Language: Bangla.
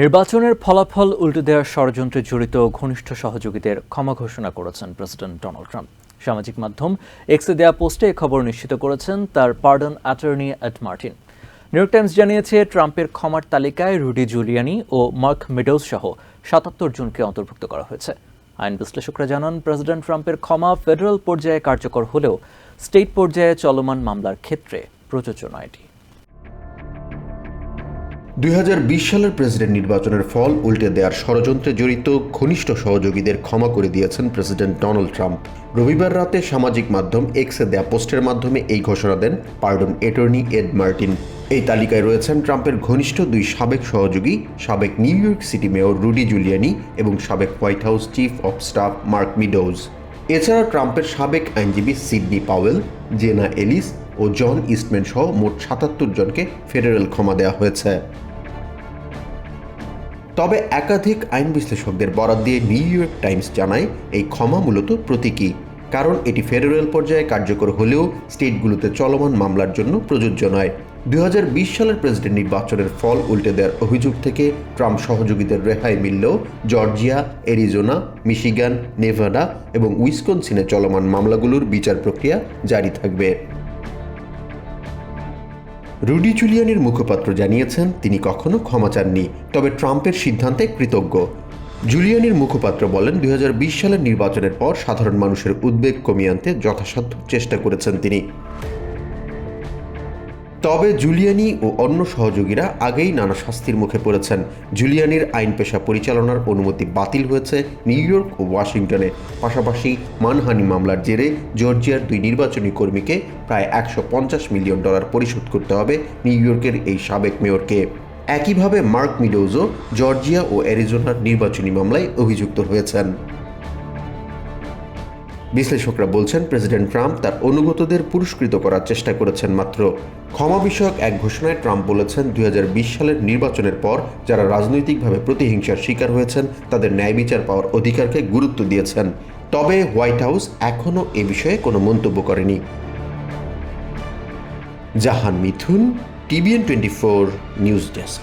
নির্বাচনের ফলাফল উল্টে দেওয়ার ষড়যন্ত্রে জড়িত ঘনিষ্ঠ সহযোগীদের ক্ষমা ঘোষণা করেছেন প্রেসিডেন্ট ডোনাল্ড ট্রাম্প। সামাজিক মাধ্যম এক্সে দেয়া পোস্টে খবর নিশ্চিত করেছেন তার pardon attorney Ed Martin. New York Times জানিয়েছে, ট্রাম্পের ক্ষমার তালিকায় রুডি জুলিয়ানি ও মার্ক মিডোজ সহ সাতাত্তর জনকে অন্তর্ভুক্ত করা হয়েছে। আইন বিশ্লেষকরা জানান, প্রেসিডেন্ট ট্রাম্পের ক্ষমা ফেডারেল পর্যায়ে কার্যকর হলেও স্টেট পর্যায়ে চলমান মামলার ক্ষেত্রে প্রযোজ্য নয় এটি দুই হাজার বিশ সালের প্রেসিডেন্ট নির্বাচনের ফল উল্টে দেওয়ার ষড়যন্ত্রে জড়িত ঘনিষ্ঠ সহযোগীদের ক্ষমা করে দিয়েছেন প্রেসিডেন্ট ডোনাল্ড ট্রাম্প। রবিবার রাতে সামাজিক মাধ্যম এক্সে দেয়া পোস্টের মাধ্যমে এই ঘোষণা দেন, পার্ডন অ্যাটর্নি এড মার্টিন। এই তালিকায় রয়েছেন ট্রাম্পের ঘনিষ্ঠ দুই সাবেক সহযোগী, সাবেক New York City mayor Rudy Giuliani এবং সাবেক White House chief of staff Mark Meadows. এছাড়া ট্রাম্পের সাবেক আইনজীবী সিডনি পাওয়েল, জেনা এলিস ও জন ইস্টম্যান সহ মোট সাতাত্তর জনকে ফেডারেল ক্ষমা দেওয়া হয়েছে। তবে একাধিক আইন বিশ্লেষকদের বরাদ দিয়ে নিউ ইয়র্ক টাইমস জানায় এই ক্ষমা মূলত প্রতীকী, কারণ এটি ফেডারেল পর্যায়ে কার্যকর হলেও স্টেটগুলোতে চলমান মামলার জন্য প্রযোজ্য নয়। দুই সালের প্রেসিডেন্ট নির্বাচনের ফল উল্টে দেওয়ার অভিযোগ থেকে ট্রাম্প সহযোগীদের রেহাই মিললেও জর্জিয়া, এরিজোনা, মিশিগান, নেভাডা এবং উইসকনসিনে চলমান মামলাগুলোর বিচার প্রক্রিয়া জারি থাকবে। রুডি জুলিয়ানের মুখপাত্র জানিয়েছেন, তিনি কখনো ক্ষমা চাননি, তবে ট্রাম্পের সিদ্ধান্তে কৃতজ্ঞ। জুলিয়ানির মুখপাত্র বলেন দু হাজার বিশ সালের নির্বাচনের পর সাধারণ মানুষের উদ্বেগ কমিয়ে আনতে যথাসাধ্য চেষ্টা করেছেন তিনি। তবে জুলিয়ানি ও অন্য সহযোগীরা আগেই নানা শাস্তির মুখে পড়েছেন। জুলিয়ানির আইন পেশা পরিচালনার অনুমতি বাতিল হয়েছে নিউ ইয়র্ক ও ওয়াশিংটনে। পাশাপাশি মানহানি মামলার জেরে জর্জিয়ার দুই নির্বাচনী কর্মীকে প্রায় একশো পঞ্চাশ মিলিয়ন ডলার পরিশোধ করতে হবে নিউ ইয়র্কের এই সাবেক মেয়রকে। একইভাবে মার্ক মিডোজও জর্জিয়া ও অ্যারিজোনার নির্বাচনী মামলায় অভিযুক্ত হয়েছেন। বিশ্লেষকরা বলছেন, প্রেসিডেন্ট ট্রাম্প তার অনুগতদের পুরস্কৃত করার চেষ্টা করেছেন মাত্র। ক্ষমা বিষয়ক এক ঘোষণায় ট্রাম্প বলেছেন, দুই হাজার বিশ সালের নির্বাচনের পর যারা রাজনৈতিকভাবে প্রতিহিংসার শিকার হয়েছেন, তাদের ন্যায় বিচার পাওয়ার অধিকারকে গুরুত্ব দিয়েছেন। তবে হোয়াইট হাউস এখনও এ বিষয়ে কোনো মন্তব্য করেনি। Jahan Mithun, TVN twenty four news desk.